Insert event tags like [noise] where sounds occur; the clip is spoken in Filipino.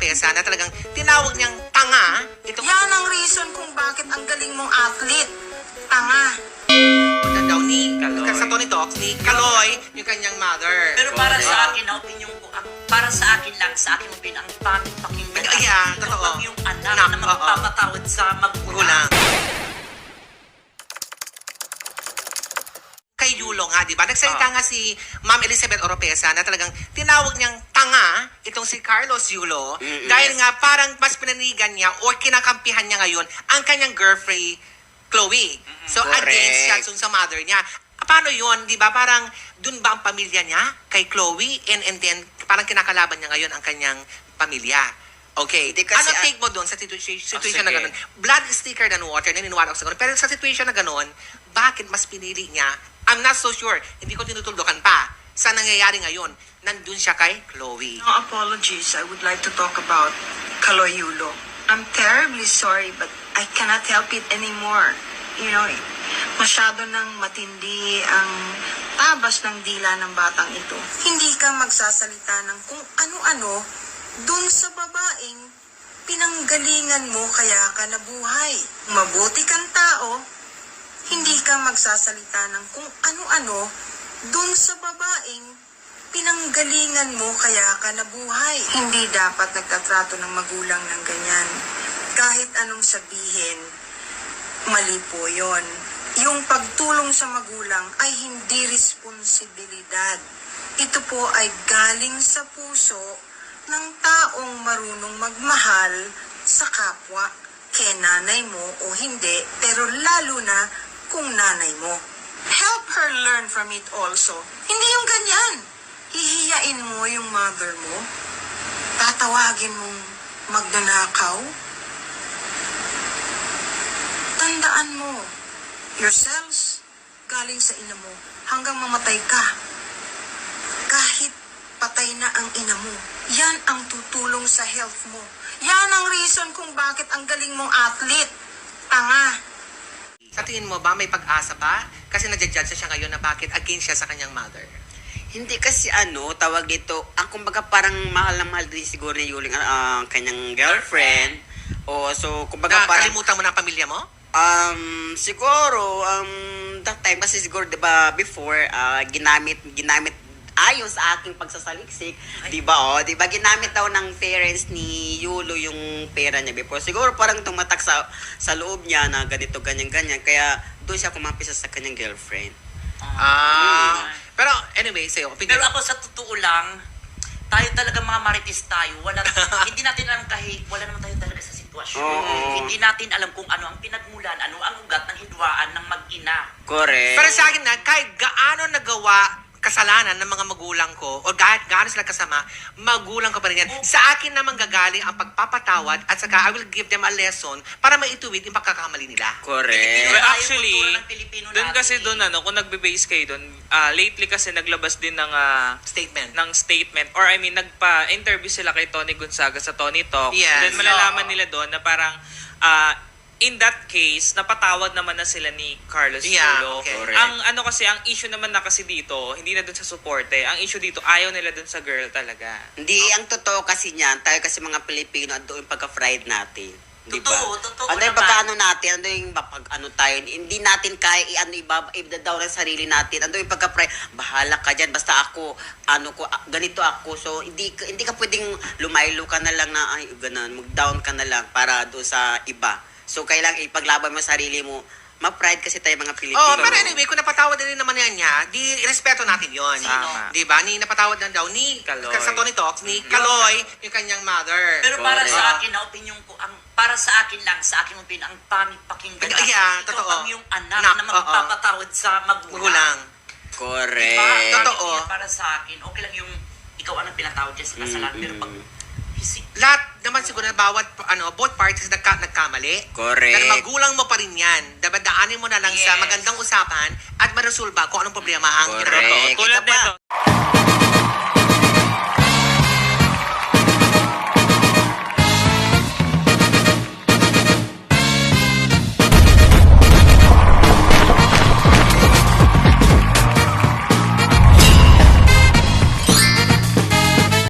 Oropesa na talagang tinawag niyang tanga itong Yan ang reason kung bakit ang galing mong athlete. Tanga. na daw ni Kaloy. sa Tony Talks ni Kaloy, yung kanyang mother. Pero para Correct. sa akin, na opinion ko, ang, para sa akin lang, sa akin opinion, ang pangit pakinggan. Ay, yeah, totoo. ang yung anak Anak, na oo. magpapatawad sa Magulang. magulang. Kay Yulo nga, di ba? Nagsalita nga si Ma'am Elizabeth Oropesa na talagang tinawag niyang itong si Carlos Yulo dahil nga parang mas pinanigan niya or kinakampihan niya ngayon ang kanyang girlfriend Chloe. So Correct. against siya dun sa mother niya. Paano yun, di ba? Parang dun ba ang pamilya niya kay Chloe and, and then parang kinakalaban niya ngayon ang kanyang pamilya. Okay. Hindi kasi ano ah- take mo doon sa situation, situation na sige. ganun? Blood is thicker than water, naniniwala ako sa ganun. Pero sa situation na ganun, bakit mas pinili niya? I'm not so sure. Hindi ko tinutuldukan pa. Sa nangyayari ngayon, nandun siya kay Chloe. No apologies. I would like to talk about Kaloyulo. I'm terribly sorry, but I cannot help it anymore. You know, masyado nang matindi ang tabas ng dila ng batang ito. Hindi ka magsasalita ng kung ano-ano dun sa babaeng pinanggalingan mo kaya ka nabuhay. Mabuti kang tao, hindi ka magsasalita ng kung ano-ano dun sa babaeng pinanggalingan mo kaya ka nabuhay. Hindi dapat nagtatrato ng magulang ng ganyan. Kahit anong sabihin, mali po yon. Yung pagtulong sa magulang ay hindi responsibilidad. Ito po ay galing sa puso ng taong marunong magmahal sa kapwa. Kay nanay mo o hindi, pero lalo na kung nanay mo. Help her learn from it also. Hindi yung ganyan. Hihiyain mo yung mother mo. Tatawagin mong magnanakaw. Tandaan mo, your cells galing sa ina mo hanggang mamatay ka. Kahit patay na ang ina mo, yan ang tutulong sa health mo. Yan ang reason kung bakit ang galing mong athlete. Tanga. Sa tingin mo ba, may pag-asa pa? Kasi nadjudge siya ngayon na bakit against siya sa kanyang mother. Hindi kasi ano, tawag dito, ang kumbaga parang mahal na mahal din siguro ni Yuling ang kanyang girlfriend. O so kumbaga parang Nakakalimutan mo na ang pamilya mo? um siguro um that time kasi siguro 'di ba before ah, ginamit ginamit ayon sa aking pagsasaliksik, 'di ba? Oh, 'di ba ginamit daw ng parents ni Yulo yung pera niya before. Siguro parang tumatak sa sa loob niya na ganito ganyan ganyan kaya doon siya kumapisa sa kanyang girlfriend. Ah. Pero anyway, sa'yo, opinion. Pero ako sa totoo lang, tayo talaga mga marites tayo. Wala, [laughs] hindi natin alam kahit wala naman tayo talaga sa sitwasyon. Oo. Hindi natin alam kung ano ang pinagmulan, ano ang ugat ng hidwaan ng mag-ina. Correct. Pero sa akin na, kahit gaano nagawa kasalanan ng mga magulang ko o kahit gaano sila kasama, magulang ko pa rin yan. Sa akin naman gagaling ang pagpapatawad at saka I will give them a lesson para maituwid yung pagkakamali nila. Correct. Well, actually, ng Pilipino doon natin kasi eh. doon ano, kung nagbe-base kayo doon, ah, lately kasi naglabas din ng ah, Statement. ng statement or I mean nagpa-interview sila kay Tony Gonzaga sa Tony Talk. Yes. Then malalaman nila doon na parang ah, in that case, napatawad naman na sila ni Carlos Yeah, okay. Correct. Ang ano kasi, ang issue naman na kasi dito, hindi na doon sa suporte. Ang issue dito, ayaw nila doon sa girl talaga. Hindi, ang totoo kasi niyan, tayo kasi mga Pilipino, ando yung pagka-fried natin. Di ba? Totoo, totoo Ano yung naman. pagka-ano natin, ano yung pag ano tayo, hindi natin kaya i-ano iba, ibadaw ng sarili natin. Ano yung pagka-fried, bahala ka dyan, basta ako, ano ko, ah, ganito ako. So, hindi, ka- hindi ka pwedeng lumaylo ka na lang na, ay, ganun, mag-down ka na lang para doon sa iba. So, kailangan ipaglaban mo sarili mo. Ma-pride kasi tayo mga Pilipino. Oh, pero anyway, kung napatawad na rin naman yan niya, di respeto natin yon. Tama. Di ba? Ni napatawad na daw ni Kaloy. sa Tony Talks ni Kaloy, yung kanyang mother. Pero para Correct. sa akin, na opinion ko, ang para sa akin lang, sa akin opinion, ang pangit pakinggan. Ay, yeah, Ikaw totoo. ang yung anak Anak, na oo. magpapatawad sa magulang. Magulang. Correct. Diba? Totoo. Para sa akin, okay lang yung ikaw ang pinatawad dyan sa kasalanan. Pero pag hisi- Lahat naman siguro na bawat ano, both parties nagka, nagkamali. Correct. Pero magulang mo pa rin yan. Dapat daanin mo na lang sa Yes. magandang usapan at maresolba kung anong problema ang Correct. kinakaroon. Tulad